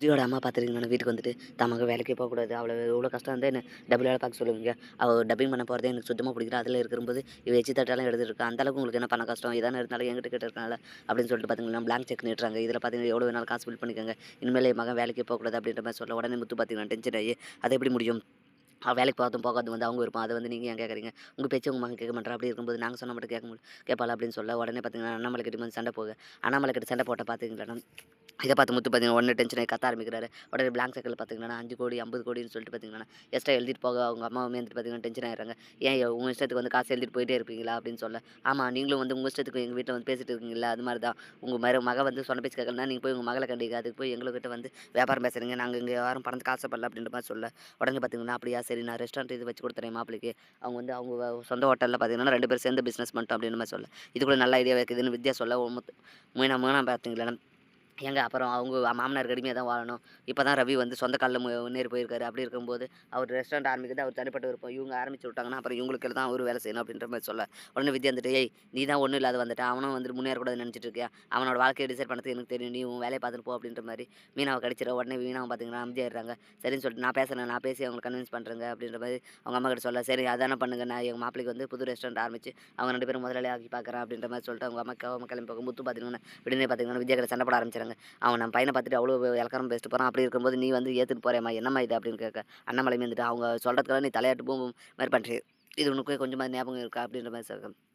விஜயோட அம்மா பார்த்துருக்கீங்க வீட்டுக்கு வந்துட்டு தமக்கு வேலைக்கே போகக்கூடாது. அவ்வளோ எவ்வளோ கஷ்டம் வந்து என்ன டபுள் வேலை பார்க்க சொல்லுவீங்க. அவள் டப்பிங் பண்ண போகிறதே எனக்கு சுத்தமாக பிடிக்கல. அதில் இருக்கும்போது இவ எச்சு தட்டாலும் எடுத்துருக்கா அந்த அளவுக்கு உங்களுக்கு என்ன பண்ண கஷ்டம்? இதான இருந்தாலும் எங்கிட்ட கிட்ட இருக்கனால அப்படின்னு சொல்லிட்டு பார்த்தீங்கன்னா பிளாங்க் செக் நிட்டுறாங்க இதில் பார்த்தீங்கன்னா எவ்வளோ வேணாலும் காசு பில் பண்ணிக்கோங்க. இனிமேல் என் மகன் வேலைக்கே போகக்கூடாது. அப்படின்ற மாதிரி சொல்ல உடனே முத்து பார்த்தீங்கன்னா டென்ஷன் ஆகி அது எப்படி முடியும்? அவள் வேலைக்கு பார்த்தும் போகாது வந்து அவங்க இருப்பான் அதை வந்து நீங்கள் ஏன் கேட்குறீங்க உங்கள் பேச்சு உங்கள் மகன் கேட்க மாட்டேன் அப்படி இருக்கும்போது நாங்கள் சொன்ன மட்டும் கேட்க முடியும் கேட்பாளா? அப்படின்னு சொல்ல உடனே பார்த்தீங்கன்னா அண்ணாமலை கிட்ட வந்து சண்டை போக அண்ணாமலை கிட்ட சண்டை போட்ட பார்த்தீங்களா இதை பார்த்து முத்து பார்த்தீங்கன்னா உடனே டென்ஷன் ஆகி கத்த ஆரம்பிக்கிறாரு. உடனே பிளாங்க் சைக்கிள் பார்த்தீங்கன்னா அஞ்சு கோடி ஐம்பது கோடின்னு சொல்லிட்டு பார்த்தீங்கன்னா எக்ஸ்ட்ரா எழுதிட்டு போக அவங்க அம்மா வந்துட்டு பார்த்தீங்கன்னா டென்ஷன் ஆயிடுறாங்க. ஏன் உங்கள் இஷ்டத்துக்கு வந்து காசு எழுதிட்டு போயிட்டே இருப்பீங்களா? அப்படின்னு சொல்ல. ஆமாம் நீங்களும் வந்து உங்கள் இஷ்டத்துக்கு எங்கள் வீட்டில் வந்து பேசிட்டு இருக்கீங்களா அது மாதிரி தான். உங்கள் மர மக வந்து சொன்ன பேச்சு கேட்கலனா நீங்கள் போய் உங்கள் மகளை கண்டிக்க அதுக்கு போய் எங்கள்கிட்ட வந்து வியாபாரம் பேசுறீங்க. நாங்கள் இங்கே யாரும் பணத்துக்கு ஆசைப்படல அப்படின்ற மாதிரி சொல்ல. உடனே பார்த்தீங்கன்னா அப்படியா சரி நான் ரெஸ்டாரண்ட் இது வச்சு கொடுத்துறேன் மாப்பிளைக்கு அவங்க வந்து அவங்க சொந்த ஹோட்டலில் பார்த்தீங்கன்னா ரெண்டு பேரும் சேர்ந்து பிஸ்னஸ் பண்ணிட்டோம் அப்படின்னு மாதிரி சொல்ல. இது கூட நல்ல ஐடியா இருக்குதுன்னு வித்யா சொல்ல மூணா மூணா பார்த்தீங்களா எங்கே அப்புறம் அவங்க மாமனார் கடுமையாக தான் வாழணும். இப்போ தான் ரவி வந்து சொந்த காலில் முன்னேறி போயிருக்காரு. அப்படி இருக்கும்போது அவர் ரெஸ்டாரண்ட் ஆரம்பிக்கிறது அவர் தனிப்பட்ட விருப்பம். இவங்க ஆரம்பிச்சு விட்டாங்கன்னா அப்புறம் இவங்களுக்கு தான் அவர் வேலை செய்யணும் அப்படின்ற மாதிரி சொல்ல. உடனே வித்யா வந்துட்டு ஏய் நீ தான் ஒன்றும் இல்லாத வந்துட்டு. அவனும் வந்து முன்னேறக்கூடாதுன்னு நினச்சிட்டு இருக்கியா? அவனோட வாழ்க்கையை டிசைட் பண்ணது எனக்கு தெரியும். நீ உன் வேலையை பார்த்துட்டு போ அப்படின்ற மாதிரி மீனாவை கடிச்சிட உடனே மீனாவை பார்த்தீங்கன்னா அமைதியாடுறாங்க சரின்னு சொல்லிட்டு நான் பேசுகிறேன் நான் பேசி அவங்களை கன்வின்ஸ் பண்ணுறேங்க அப்படின்ற மாதிரி அவங்க அம்மா கிட்ட சொல்ல. சரி அதானே பண்ணுங்க. நான் எங்கள் மாப்பிளைக்கு வந்து புது ரெஸ்டாரண்ட் ஆரம்பிச்சு அவங்க ரெண்டு பேரும் முதலாளி ஆக்கி பார்க்குறேன் அப்படின்ற மாதிரி சொல்லிட்டு அவங்க அம்மா அவங்க கிளம்பி போகும். முத்து பார்த்தீங்கன்னா விடுதலை பார்த்தீங்கன்னா விஜய் சண்டை போட ஆரம்பிச்சாங்க அவன் நம்ம பையனை பார்த்துட்டு அவ்வளோ இலக்காரம் பேசிட்டு போகிறான் அப்படி இருக்கும்போது நீ வந்து ஏற்றுட்டு போகிறேம்மா என்னம்மா இது? அப்படின்னு கேட்க. அண்ணாமலை வந்துட்டு அவங்க சொல்கிறதுக்கெல்லாம் நீ தலையாட்டு பூ மாதிரி பண்ணுறீ இது உனக்கு கொஞ்சமாக ஞாபகம் இருக்கா? அப்படின்ற மாதிரி சார்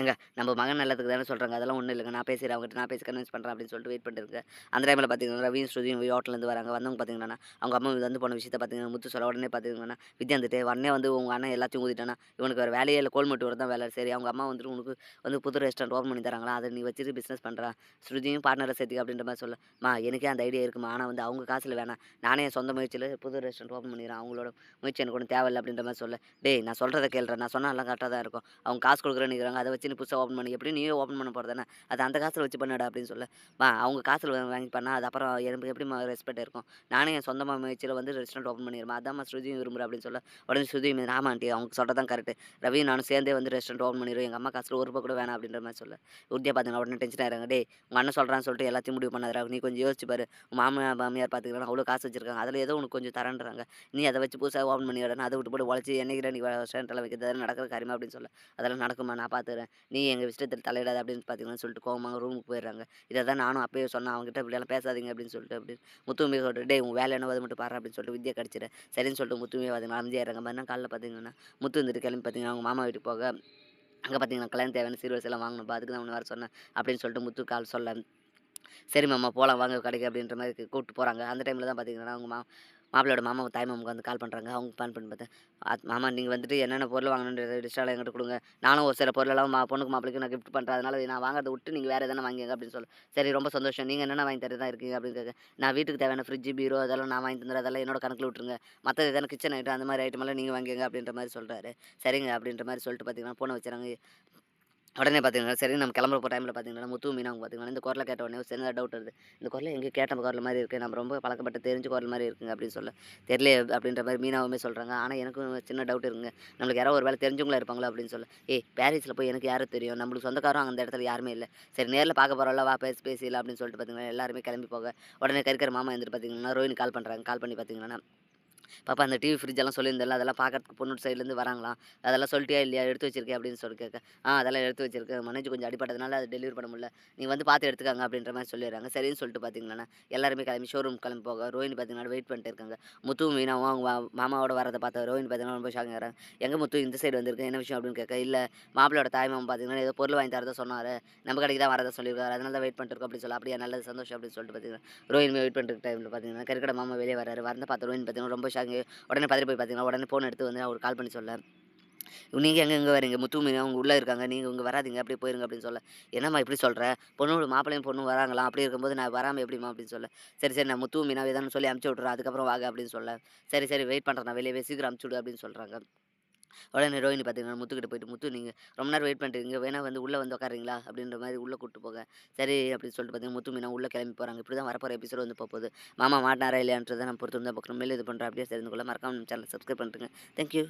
ஏங்க நம்ம மகன் நல்லதுக்கு தானே சொல்கிறாங்க அதெல்லாம் ஒன்றும் இல்லைங்க. நான் பேசுகிறேன் அவங்ககிட்ட நான் பேசி கன்வின்ஸ் பண்ணுறேன் அப்படின்னு சொல்லிட்டு வெயிட் பண்ணிருக்கேன் அந்த டைமில் பார்த்தீங்கன்னா ரவியும் ஸ்ருதியும் ஹோட்டலேருந்து வராங்க. வந்தவங்க பார்த்தீங்கன்னா அவங்க அம்மா வந்து போன விஷயத்தை பார்த்தீங்கன்னா முத்து சொல்ல உடனே பார்த்தீங்கன்னா வித்யா வந்துட்டு உடனே வந்து உங்கள் அண்ணன் எல்லாத்தையும் ஊதிட்டானா? இவனுக்கு வேறு வேலையே இல்லை. கோல்மெட்டு மட்டும் தான் வேலை. சரி அவங்க அம்மா வந்துட்டு உனக்கு வந்து புது ரெஸ்டாரண்ட் ஓப்பன் பண்ணி தராங்களா? அதை நீ வச்சுட்டு பிஸ்னஸ் பண்ணுறா ஸ்ருதியும் பார்ட்னரை சேர்த்துக்க அப்படின்ற மாதிரி சொல்ல மா எனக்கே அந்த ஐடியா இருக்குமா? ஆனால் வந்து அவங்க காசில் வேணாம் நானே என் சொந்த முயற்சியில் புது ரெஸ்டாரண்ட் ஓப்பன் பண்ணிடுறேன். அவங்களோட முயற்சி எனக்கு ஒன்றும் தேவையில்லை அப்படின்ற மாதிரி சொல்ல டேய் நான் சொல்கிறத கேள்றேன் நான் சொன்னால் எல்லாம் கரெக்டாக தான் இருக்கும். அவங்க காசு கொடுக்குறேன்னு அதை வச்சு நீ புதுசாக ஓப்பன் பண்ணி. எப்படி நீயே ஓப்பன் பண்ண போகிறதானே அது அந்த காசில் வச்சு பண்ணடா அப்படின்னு சொல்ல. வா அவங்க காசில் வாங்கி பண்ணால் அது அப்புறம் எனக்கு எப்படி ரெஸ்பெக்ட் இருக்கும்? நானே என் சொந்தமாக முயற்சியில் வந்து ரெஸ்டாரண்ட் ஓப்பன் பண்ணிடுமா அதான் ஸ்ருதியும் விரும்புகிறேன் அப்படின்னு சொல்ல. உடனே ஸ்ருதி ஆமா ஆண்டி? அவங்க சொல்கிறதான் கரெக்ட் ரவி நானும் சேர்ந்தே வந்து ரெஸ்டாரண்ட் ஓப்பன் பண்ணிடுவோம் எங்கள் அம்மா காசில் ஒரு ரூபா கூட வேணாம் அப்படின்ற மாதிரி சொல்ல. உறுதியாக பார்த்தீங்கன்னா உடனே டென்ஷன் ஆகிறாங்க டே உங்கள் அண்ணன் சொல்கிறான்னு சொல்லிட்டு எல்லாத்தையும் முடிவு பண்ணாதரா நீ கொஞ்சம் யோசிச்சு பாரு. மாமா மாமியார் பார்த்துக்கிறேன் அவ்வளோ காசு வச்சிருக்காங்க. அதில் ஏதோ உனக்கு கொஞ்சம் தரன்றாங்க. நீ அதை வச்சு புதுசாக ஓப்பன் பண்ணி விடணும் அதை விட்டு போட்டு உழைச்சி என்னைக்கு நீ ரெஸ்டாரண்ட்டில் வைக்கிறது அதெல்லாம் நடக்கிற காரியமா? அப்படின்னு சொல்ல. அதெல்லாம் நடக்குமா நான் பார்த்துக்கிறேன் நீ எங்கள் விஷயத்தில் தலையிடாது அப்படின்னு பார்த்தீங்கன்னா சொல்லிட்டு கோவமாக ரூமுக்கு போயிடுறாங்க. இதை தான் நானும் அப்பயே சொன்னேன் அவங்ககிட்ட இப்படியெல்லாம் பேசாதீங்க அப்படின்னு சொல்லிட்டு அப்படின்னு. முத்துமே சொல்லிட்டு டே உன் வேலை என்ன அது மட்டும் பாரு அப்படின்னு சொல்லிட்டு வித்யா கிடச்சிட சரின்னு சொல்லிட்டு முத்துமே பார்த்தீங்கன்னா அமைதியாகிறாங்க மறுநாள் காலைல பார்த்தீங்கன்னா முத்து வந்துட்டு கிளம்பி பார்த்தீங்கன்னா அவங்க மாமா வீட்டுக்கு போக அங்கே பார்த்தீங்கன்னா கல்யாணம் தேவையான சீர்வரிசை எல்லாம் வாங்கணும் அதுக்கு தான் ஒன்று வர சொன்னேன் அப்படின்னு சொல்லிட்டு முத்து கால் சொல்ல சரி மாமா போகலாம் வாங்க கடைக்கு அப்படின்ற மாதிரி கூப்பிட்டு போகிறாங்க அந்த டைமில் தான் பார்த்தீங்கன்னா அவங்க மா மாப்பிள்ளையோட மாமா தாய் மாமாவுக்கு வந்து கால் பண்ணுறாங்க அவங்க பிளான் பண்ணி பார்த்தேன் மாமா நீங்கள் வந்துட்டு என்னென்ன பொருள் வாங்கணுன்ற லிஸ்ட்டால் எங்கிட்ட கொடுங்க. நானும் ஒரு சில பொருளெல்லாம் மா பொண்ணுக்கு மாப்பிளைக்கு நான் கிஃப்ட் பண்ணுறேன் நான் வாங்குறதை விட்டு நீங்கள் வேறு எதனா வாங்கிங்க அப்படின்னு சொல்லு. சரி ரொம்ப சந்தோஷம். நீங்கள் என்னென்ன வாங்கி தரதான் இருக்கீங்க? அப்படின்னு கேட்க நான் வீட்டுக்கு தேவையான ஃப்ரிட்ஜு பீரோ அதெல்லாம் நான் வாங்கி தந்துடுறேன். அதெல்லாம் என்னோட கணக்கில் விட்டுருங்க. மற்ற எதனா கிச்சன் ஐட்டம் அந்த மாதிரி ஐட்டமெல்லாம் நீங்கள் வாங்கிங்க அப்படின்ற மாதிரி சொல்கிறாரு சரிங்க அப்படின்ற மாதிரி சொல்லிட்டு பார்த்தீங்கன்னா போன வச்சுறாங்க. உடனே பார்த்தீங்கன்னா சரி நம்ம கிளம்புற போகிற டைமில் பார்த்தீங்கன்னா முத்து மீனாவும் பார்த்தீங்கன்னா இந்த குரலை கேட்ட உடனே சின்ன டவுட் வருது. இந்த குரலை எங்கே கேட்ட குரல் மாதிரி இருக்குது நம்ம ரொம்ப பழக்கப்பட்ட தெரிஞ்ச குரல் மாதிரி இருக்குங்க அப்படின்னு சொல்ல தெரியல அப்படின்ற மாதிரி மீனாவுமே சொல்கிறாங்க ஆனால் எனக்கும் சின்ன டவுட் இருக்குங்க. நம்மளுக்கு யாரோ ஒரு வேலை தெரிஞ்சவங்களா இருப்பாங்களா அப்படின்னு சொல்ல ஏய் பாரிஸில் போய் எனக்கு யாரும் தெரியும்? நம்மளுக்கு சொந்தக்காரங்க அந்த இடத்துல யாருமே இல்லை. சரி நேரில் பார்க்க போகிறோம்ல வா பேசி பேசிடலாம் அப்படின்னு சொல்லிட்டு பார்த்தீங்கன்னா எல்லாருமே கிளம்பி போக உடனே கறிக்கிற மாமா வந்துட்டு பார்த்தீங்கன்னா ரோஹினி கால் பண்ணுறாங்க கால் பண்ணி பார்த்தீங்கன்னா பாப்பா அந்த டிவி ஃப்ரிட்ஜெல்லாம் சொல்லியிருந்தல அதெல்லாம் பார்க்கறதுக்கு பொண்ணு சைட்லேருந்து வராங்களாம் அதெல்லாம் சொல்லிட்டியா இல்லையா? எடுத்து வச்சிருக்கேன் அப்படின்னு சொல்லி கேட்க ஆ அதெல்லாம் எடுத்து வச்சிருக்கேன். மனேஜ் கொஞ்சம் அடிப்பட்டதுனால அதை டெலிவரி பண்ண முடியல. நீ வந்து பார்த்து எடுத்துக்காங்க அப்படின்ற மாதிரி சொல்லிடுறாங்க. சரின்னு சொல்லிட்டு பார்த்தீங்கன்னா எல்லாருமே கிளம்பி ஷோரூம் கிளம்பி போக ரோஹினி பார்த்தீங்கன்னா வெயிட் பண்ணிட்டு இருக்காங்க. முத்து மீனாவும் அவங்க மாமாவோட வரதை பார்த்த ரோஹினி பார்த்தீங்கன்னா ரொம்ப ஷாக் ஆகிறாங்க எங்கே முத்து இந்த சைடு வந்திருக்கு என்ன விஷயம்? அப்படின்னு கேட்க இல்லை மாப்பிளோட தாய் மாமன் பார்த்தீங்கன்னா ஏதோ பொருள் வாங்கி தரதா சொன்னார். நம்ம கடைக்கு தான் வரதா சொல்லியிருக்காரு. அதனால தான் வெயிட் பண்ணிட்டு இருக்கோம் அப்படின்னு சொல்லி அப்படியே நல்லது சந்தோஷம் அப்படின்னு சொல்லிட்டு பார்த்தீங்கன்னா ரோஹினி வெயிட் பண்ணுற டைமில் பார்த்தீங்கன்னா கருக்கடை மாமா வெளியே வராரு வரந்து பார்த்து ரோஹினி பார்த்தீங்கன்னா ரொம்ப ஷாக் உடனே பதறி போய் பார்த்தீங்கன்னா உடனே ஃபோன் எடுத்து வந்து அவர் கால் பண்ணி சொல்ல நீங்கள் எங்கே எங்கே வரீங்க? முத்து மீன் அவங்க உள்ளே இருக்காங்க. நீங்கள் இங்கே வராதீங்க. அப்படியே போயிருங்க அப்படின்னு சொல்ல. என்னம்மா இப்படி சொல்கிற பொண்ணோட மாப்பிள்ளையும் பொண்ணும் வராங்களாம் அப்படி இருக்கும்போது நான் வராமல் எப்படிம்மா அப்படின்னு சொல்ல. சரி சரி நான் முத்து மீனாவே தானே சொல்லி அமுச்சு விட்றேன் அதுக்கப்புறம் வாங்க அப்படின்னு சொல்ல. சரி சரி வெயிட் பண்ணுறேன் நான் வெளியே சீக்கிரம் அமுச்சு விடு அப்படின்னு சொல்கிறாங்க உடனே ரோஹிணி பார்த்தீங்கன்னா முத்துக்கிட்ட போயிட்டு முத்து நீங்கள் ரொம்ப நேரம் வெயிட் பண்ணிட்டு வேணா வந்து உள்ளே வந்து உட்காருங்களா அப்படின்ற மாதிரி உள்ளே கூப்பிட்டு போக. சரி அப்படின்னு சொல்லிட்டு பார்த்தீங்கன்னா முத்து மீனா உள்ளே கிளம்பி போகிறாங்க இப்படி தான் வரப்போகிற எபிசோட் வந்து போகுது. மாமா மாட்டினாரா இல்லையான்றதை நம்ம பொறுத்து வந்து பார்க்கணும் மேலே இது பண்ணுறேன் அப்படியே தெரிந்து கொள்ள மறக்காம சேனல் சப்ஸ்கிரைப் பண்ணுறேங்க தேங்க்யூ